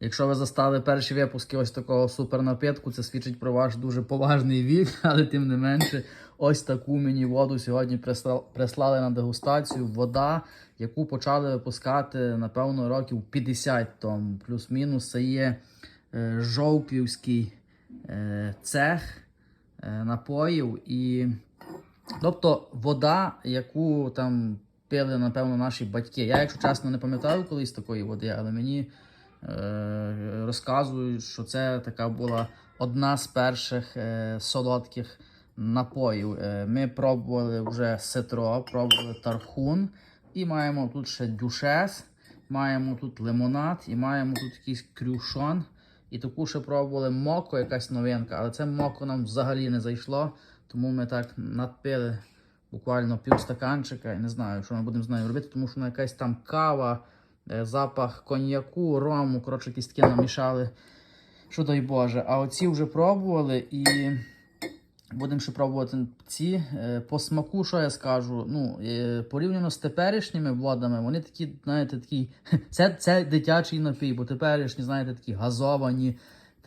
Якщо ви застали перші випуски ось такого супернапитку, це свідчить про ваш дуже поважний вік, але тим не менше, ось таку мені воду сьогодні прислали на дегустацію. Вода, яку почали випускати, напевно, років 50 тому. Плюс-мінус це є е, жовківський е, цех е, напоїв. І Тобто вода, яку там пили, напевно, наші батьки. Я, якщо чесно, не пам'ятаю колись такої води, але мені розказують, що це така була одна з перших е, солодких напоїв. Е, ми пробували вже ситро, пробували тархун, і маємо тут ще дюшес, маємо тут лимонад і маємо тут якийсь крюшон. І таку ще пробували моко, якась новинка, але це моко нам взагалі не зайшло. Тому ми так надпили буквально пів стаканчика і не знаю, що ми будемо з нею робити, тому що вона якась там кава, е, запах коньяку, рому, коротше, якісь таке намішали. Що дай Боже. А оці вже пробували і будемо ще пробувати ці. Е, По смаку, що я скажу, ну, е, порівняно з теперішніми водами, вони такі, знаєте, такі. Це, це дитячий напій, бо теперішні, знаєте, такі газовані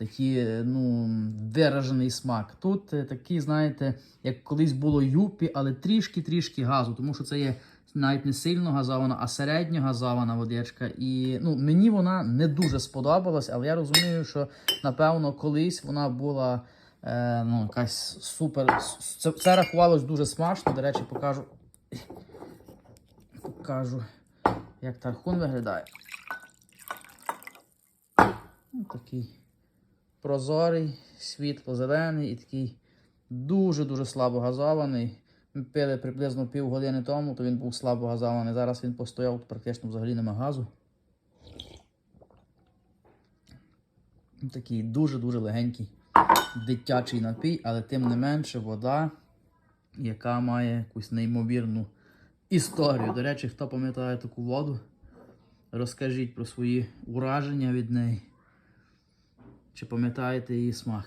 такий е, ну, виражений смак. Тут е, такий, знаєте, як колись було юпі, але трішки-трішки газу, тому що це є навіть не сильно газована, а середньо газована водичка. І ну, мені вона не дуже сподобалась, але я розумію, що напевно колись вона була е, ну, якась супер. Це, це рахувалось дуже смачно. До речі, покажу. Покажу, як тархун виглядає. Ну, такий прозорий, світло-зелений і такий дуже-дуже слабо газований. Ми пили приблизно півгодини тому, то він був слабо газований. Зараз він постояв, практично взагалі нема газу. Такий дуже-дуже легенький дитячий напій, але тим не менше вода, яка має якусь неймовірну історію. До речі, хто пам'ятає таку воду, розкажіть про свої ураження від неї. Чи пам'ятаєте її смак?